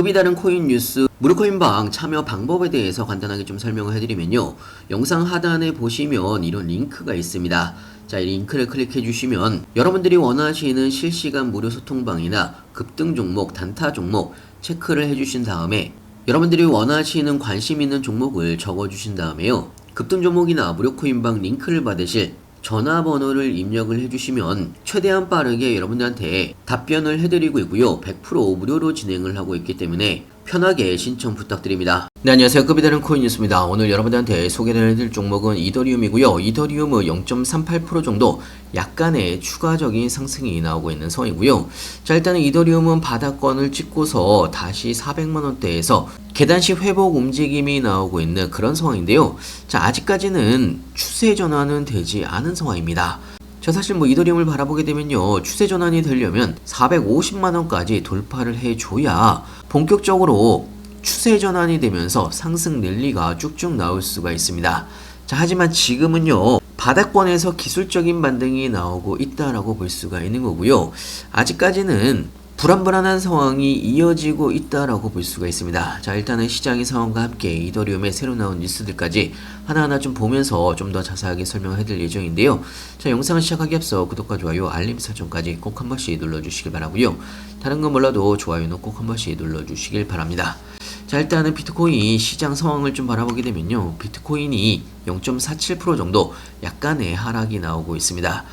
급이 다른 코인 뉴스 무료코인방 참여 방법에 대해서 간단하게 좀 설명을 해드리면요. 영상 하단에 보시면 이런 링크가 있습니다. 자, 이 링크를 클릭해 주시면 여러분들이 원하시는 실시간 무료 소통방이나 급등 종목, 단타 종목 체크를 해 주신 다음에 여러분들이 원하시는 관심 있는 종목을 적어 주신 다음에요. 급등 종목이나 무료 코인방 링크를 받으실 전화번호를 입력을 해주시면 최대한 빠르게 여러분들한테 답변을 해드리고 있고요. 100% 무료로 진행을 하고 있기 때문에 편하게 신청 부탁드립니다. 네, 안녕하세요. 급이 다른 코인 뉴스입니다. 오늘 여러분들한테 소개를 해드릴 종목은 이더리움이고요. 이더리움은 0.38% 정도 약간의 추가적인 상승이 나오고 있는 상황이고요. 자, 일단은 이더리움은 바닥권을 찍고서 다시 400만원대에서 계단식 회복 움직임이 나오고 있는 그런 상황인데요. 자, 아직까지는 추세 전환은 되지 않은 상황입니다. 저 사실 뭐 이더리움을 바라보게 되면요. 추세 전환이 되려면 450만원까지 돌파를 해줘야 본격적으로 추세 전환이 되면서 상승 랠리가 쭉쭉 나올 수가 있습니다. 자, 하지만 지금은요. 바닥권에서 기술적인 반등이 나오고 있다라고 볼 수가 있는 거고요. 아직까지는 불안불안한 상황이 이어지고 있다라고 볼 수가 있습니다. 자, 일단은 시장의 상황과 함께 이더리움의 새로 나온 뉴스들까지 하나하나 좀 보면서 좀 더 자세하게 설명을 해드릴 예정인데요. 자, 영상을 시작하기 앞서 구독과 좋아요, 알림 설정까지 꼭 한 번씩 눌러 주시길 바라고요. 다른 건 몰라도 좋아요는 꼭 한 번씩 눌러 주시길 바랍니다. 자, 일단은 비트코인 시장 상황을 좀 바라보게 되면요. 비트코인이 0.47% 정도 약간의 하락이 나오고 있습니다.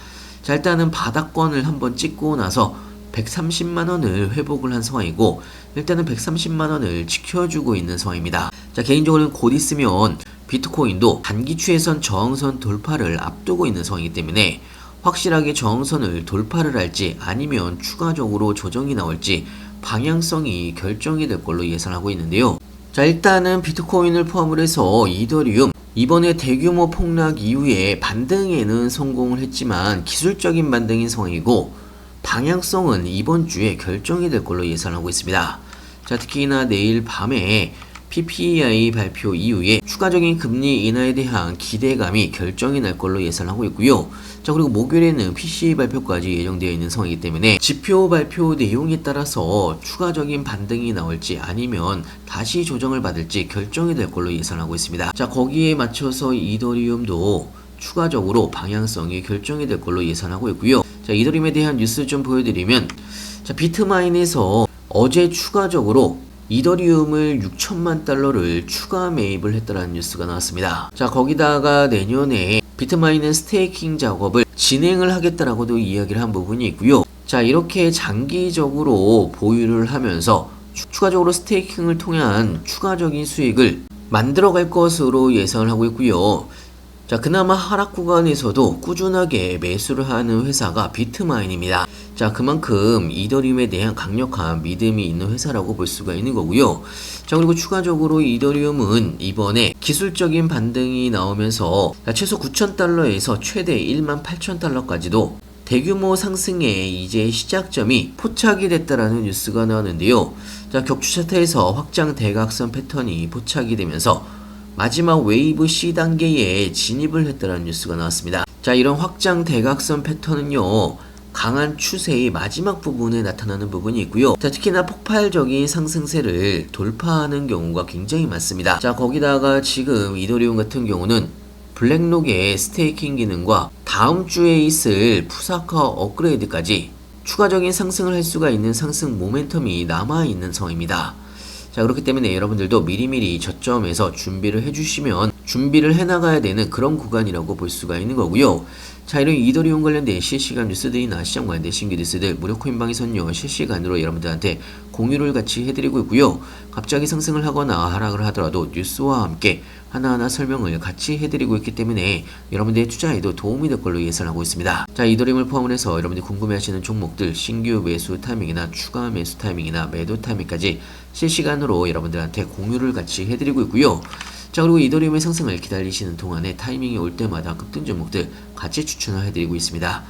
자, 일단은 바닥권을 한번 찍고 나서 130만 원을 회복을 한 상황이고 일단은 130만 원을 지켜주고 있는 상황입니다. 자 개인적으로는 곧 있으면 비트코인도 단기 추세선 저항선 돌파를 앞두고 있는 상황이기 때문에 확실하게 저항선을 돌파를 할지 아니면 추가적으로 조정이 나올지 방향성이 결정이 될 걸로 예상하고 있는데요. 자 일단은 비트코인을 포함을 해서 이더리움 이번에 대규모 폭락 이후에 반등에는 성공을 했지만 기술적인 반등인 상황이고 방향성은 이번 주에 결정이 될 걸로 예상하고 있습니다. 자, 특히나 내일 밤에 PPI 발표 이후에 추가적인 금리 인하에 대한 기대감이 결정이 날 걸로 예상하고 있고요. 자, 그리고 목요일에는 PCA 발표까지 예정되어 있는 상황이기 때문에 지표 발표 내용에 따라서 추가적인 반등이 나올지 아니면 다시 조정을 받을지 결정이 될 걸로 예상하고 있습니다. 자, 거기에 맞춰서 이더리움도 추가적으로 방향성이 결정이 될 걸로 예상하고 있고요. 자, 이더리움에 대한 뉴스 좀 보여드리면 자, 비트마인에서 어제 추가적으로 이더리움을 6천만 달러를 추가 매입을 했다는 뉴스가 나왔습니다. 자, 거기다가 내년에 비트마인은 스테이킹 작업을 진행을 하겠다라고도 이야기를 한 부분이 있고요. 자, 이렇게 장기적으로 보유를 하면서 추가적으로 스테이킹을 통한 추가적인 수익을 만들어갈 것으로 예상을 하고 있고요. 자, 그나마 하락 구간에서도 꾸준하게 매수를 하는 회사가 비트마인입니다. 자, 그만큼 이더리움에 대한 강력한 믿음이 있는 회사라고 볼 수가 있는 거고요. 자, 그리고 추가적으로 이더리움은 이번에 기술적인 반등이 나오면서 최소 9,000달러에서 최대 18,000달러까지도 대규모 상승의 이제 시작점이 포착이 됐다라는 뉴스가 나왔는데요. 자, 격추 차트에서 확장 대각선 패턴이 포착이 되면서 마지막 웨이브 C 단계에 진입을 했다는 뉴스가 나왔습니다. 자, 이런 확장 대각선 패턴은요. 강한 추세의 마지막 부분에 나타나는 부분이 있고요. 자, 특히나 폭발적인 상승세를 돌파하는 경우가 굉장히 많습니다. 자, 거기다가 지금 이더리움 같은 경우는 블랙록의 스테이킹 기능과 다음 주에 있을 푸사카 업그레이드까지 추가적인 상승을 할 수가 있는 상승 모멘텀이 남아있는 상황입니다. 자, 그렇기 때문에 여러분들도 미리미리 저점에서 준비를 해주시면 준비를 해나가야 되는 그런 구간이라고 볼 수가 있는 거고요. 자, 이런 이더리움 관련된 실시간 뉴스들이나 시장 관련된 신규 뉴스들 무료 코인방에서는요, 실시간으로 여러분들한테 공유를 같이 해드리고 있고요. 갑자기 상승을 하거나 하락을 하더라도 뉴스와 함께 하나하나 설명을 같이 해드리고 있기 때문에 여러분들의 투자에도 도움이 될 걸로 예상하고 있습니다. 자, 이더리움을 포함을 해서 여러분들이 궁금해하시는 종목들 신규 매수 타이밍이나 추가 매수 타이밍이나 매도 타이밍까지 실시간으로 여러분들한테 공유를 같이 해드리고 있고요. 자 그리고 이더리움의 상승을 기다리시는 동안에 타이밍이 올 때마다 급등 종목들 같이 추천을 해드리고 있습니다.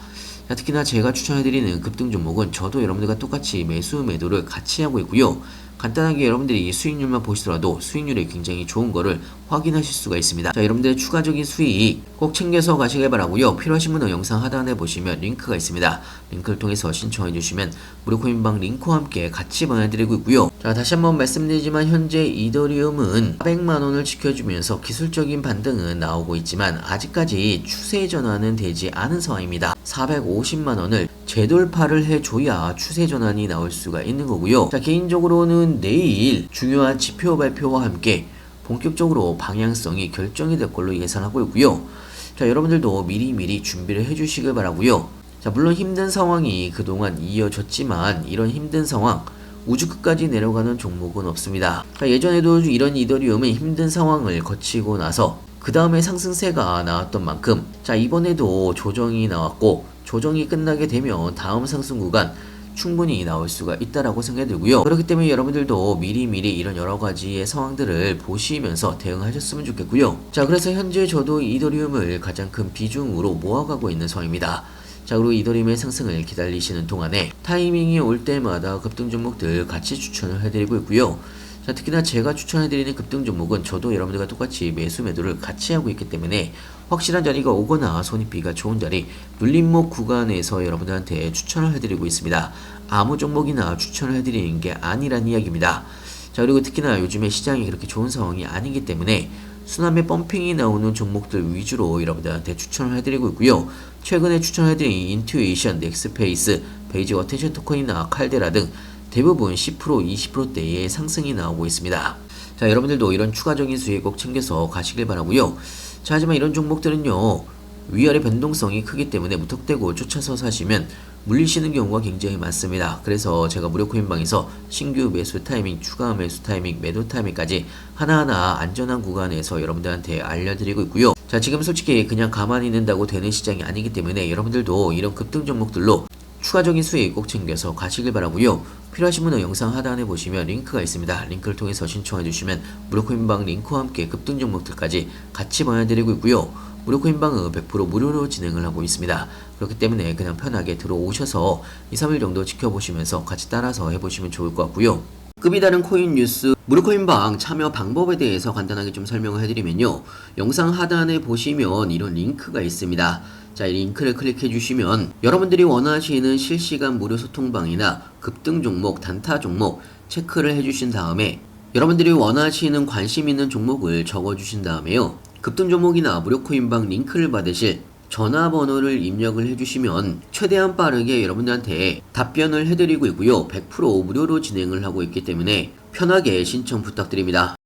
자, 특히나 제가 추천해드리는 급등 종목은 저도 여러분들과 똑같이 매수 매도를 같이 하고 있고요. 간단하게 여러분들이 수익률만 보시더라도 수익률이 굉장히 좋은 거를 확인하실 수가 있습니다. 자, 여러분들의 추가적인 수익 꼭 챙겨서 가시길 바라고요. 필요하신 분은 영상 하단에 보시면 링크가 있습니다. 링크를 통해서 신청해 주시면 무료 코인방 링크와 함께 같이 보내드리고 있고요. 자, 자, 다시 한번 말씀드리지만 현재 이더리움은 400만 원을 지켜주면서 기술적인 반등은 나오고 있지만 아직까지 추세 전환은 되지 않은 상황입니다. 450만 원을 재돌파를 해줘야 추세 전환이 나올 수가 있는 거고요. 자, 개인적으로는 내일 중요한 지표 발표와 함께 본격적으로 방향성이 결정이 될 걸로 예상하고 있고요. 자, 여러분들도 미리미리 준비를 해주시길 바라고요. 자, 물론 힘든 상황이 그동안 이어졌지만 이런 힘든 상황 우주 끝까지 내려가는 종목은 없습니다. 자, 예전에도 이런 이더리움은 힘든 상황을 거치고 나서 그 다음에 상승세가 나왔던 만큼 자 이번에도 조정이 나왔고 조정이 끝나게 되면 다음 상승 구간 충분히 나올 수가 있다라고 생각이 들고요. 그렇기 때문에 여러분들도 미리미리 이런 여러 가지의 상황들을 보시면서 대응하셨으면 좋겠고요. 자, 그래서 현재 저도 이더리움을 가장 큰 비중으로 모아가고 있는 상황입니다. 자, 그리고 이더리움의 상승을 기다리시는 동안에 타이밍이 올 때마다 급등 종목들 같이 추천을 해드리고 있고요. 자, 특히나 제가 추천해드리는 급등 종목은 저도 여러분들과 똑같이 매수 매도를 같이 하고 있기 때문에 확실한 자리가 오거나 손익비가 좋은 자리, 눌림목 구간에서 여러분들한테 추천을 해드리고 있습니다. 아무 종목이나 추천을 해드리는 게 아니란 이야기입니다. 자, 그리고 특히나 요즘에 시장이 그렇게 좋은 상황이 아니기 때문에 수남의 펌핑이 나오는 종목들 위주로 여러분들한테 추천을 해드리고 있고요. 최근에 추천해드린 인투에이션, 넥스페이스, 베이직 어텐션 토큰이나 칼데라 등 대부분 10% 20%대의 상승이 나오고 있습니다. 자, 여러분들도 이런 추가적인 수익 꼭 챙겨서 가시길 바라고요. 자, 하지만 이런 종목들은요. 위아래 변동성이 크기 때문에 무턱대고 쫓아서 사시면 물리시는 경우가 굉장히 많습니다. 그래서 제가 무료 코인방에서 신규 매수 타이밍, 추가 매수 타이밍, 매도 타이밍까지 하나하나 안전한 구간에서 여러분들한테 알려드리고 있고요. 자, 지금 솔직히 그냥 가만히 있는다고 되는 시장이 아니기 때문에 여러분들도 이런 급등 종목들로 추가적인 수익 꼭 챙겨서 가시길 바라고요. 필요하신 분은 영상 하단에 보시면 링크가 있습니다. 링크를 통해서 신청해 주시면 무료코인방 링크와 함께 급등 종목들까지 같이 보내드리고 있고요. 무료코인방은 100% 무료로 진행을 하고 있습니다. 그렇기 때문에 그냥 편하게 들어오셔서 2, 3일 정도 지켜보시면서 같이 따라서 해보시면 좋을 것 같고요. 급이 다른 코인 뉴스 무료코인방 참여 방법에 대해서 간단하게 좀 설명을 해드리면요. 영상 하단에 보시면 이런 링크가 있습니다. 자, 이 링크를 클릭해 주시면 여러분들이 원하시는 실시간 무료 소통방이나 급등 종목, 단타 종목 체크를 해 주신 다음에 여러분들이 원하시는 관심 있는 종목을 적어 주신 다음에요. 급등 종목이나 무료 코인방 링크를 받으실 전화번호를 입력을 해주시면 최대한 빠르게 여러분들한테 답변을 해드리고 있고요. 100% 무료로 진행을 하고 있기 때문에 편하게 신청 부탁드립니다.